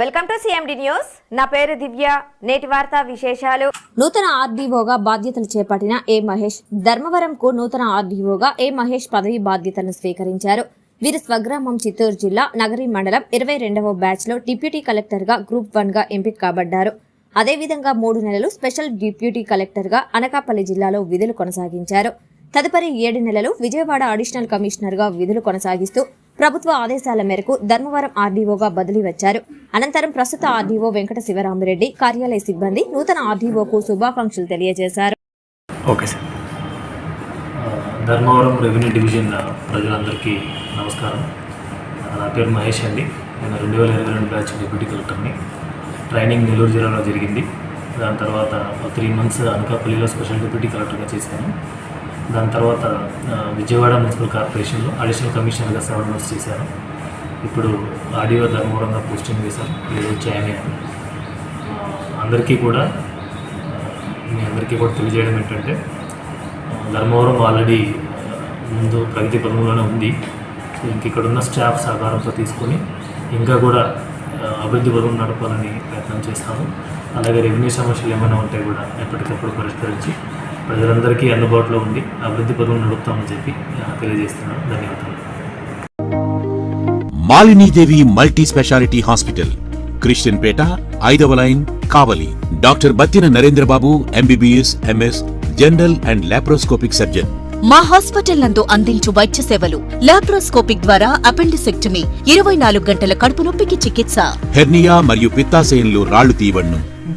Welcome to CMD news నా పేరు దివ్య. నేటి వార్త విశేషాలు. నూతన ఆర్డీఓగా బాధ్యతలు చేపట్టిన ఏ మహేష్ ధర్మవరంకు నూతన ఆర్డీఓగా ఏ మహేష్ పదవి బాధ్యతలను స్వీకరించారు. వీరి స్వగ్రామం చిత్తూరు జిల్లా నగరి మండలం ఇరవై రెండవ బ్యాచ్లో డిప్యూటీ కలెక్టర్గా గ్రూప్ వన్గా ఎంపిక కాబడ్డారు. అదేవిధంగా మూడు నెలలు స్పెషల్ డిప్యూటీ కలెక్టర్గా అనకాపల్లి జిల్లాలో విధులు కొనసాగించారు. తదుపరి ఏడు నెలలు విజయవాడ అడిషనల్ కమిషనర్గా విధులు కొనసాగిస్తూ ప్రభుత్వ ఆదేశాల మేరకు ధర్మవరం ఆర్డీఓగా బదిలీ వచ్చారు. అనంతరం ప్రస్తుత ఆర్డీఓ వెంకట శివరామిరెడ్డి కార్యాలయ సిబ్బంది నూతన ఆర్డీఓకు శుభాకాంక్షలు తెలియజేశారు. Okay sir. Dharmavaram revenue division ప్రజలందరికీ నమస్కారం. నా పేరు మహేష్ అండి. నేను రెండు వేల ఇరవై రెండు బ్యాచ్ డిప్యూటీ కలెక్టర్ని. ట్రైనింగ్ నెల్లూరు జిల్లాలో జరిగింది. దాని తర్వాత త్రీ మంత్స్ అనకాపల్లిలో స్పెషల్ డిప్యూటీ కలెక్టర్గా చేశాను. దాని తర్వాత విజయవాడ మున్సిపల్ కార్పొరేషన్లో అడిషనల్ కమిషనర్గా సెవెన్ మంత్స్ చేశాను. ఇప్పుడు ఆడియో ధర్మవరంగా పోస్టింగ్ చేశాను ఈరోజు జాయిన్ అయ్యాను. అందరికీ కూడా మీ అందరికీ కూడా తెలియజేయడం ఏంటంటే ధర్మవరం ఆల్రెడీ ముందు ప్రగతి పదంలోనే ఉంది. సో ఇంక ఇక్కడ ఉన్న స్టాఫ్ సహకారంతో తీసుకొని ఇంకా కూడా అభివృద్ధి పదం నడపాలని ప్రయత్నం చేస్తాము. అలాగే రెవెన్యూ సమస్యలు ఏమైనా ఉంటే కూడా ఎప్పటికప్పుడు పరిష్కరించి ప్రజలందరికీ అందుబాటులో ఉండి అభివృద్ధి పదం నడుపుతామని చెప్పి తెలియజేస్తున్నాను. ధన్యవాదాలు. Malinidevi multi speciality hospital Christian Peta ఐదవ line Kavali. Doctor Battina Narendrababu MBBS MS general and laparoscopic surgeon. మా హాస్పిటల్ నందు అందించు వైద్య సేవలు. లాప్రోస్కోపిక్ ద్వారా అపెండిసెక్టమీ ఇరవై నాలుగు గంటల కడుపు నొప్పికి చికిత్స. హెర్నియా మరియు పిత్తాశయంలో రాళ్ళు తీయబడును.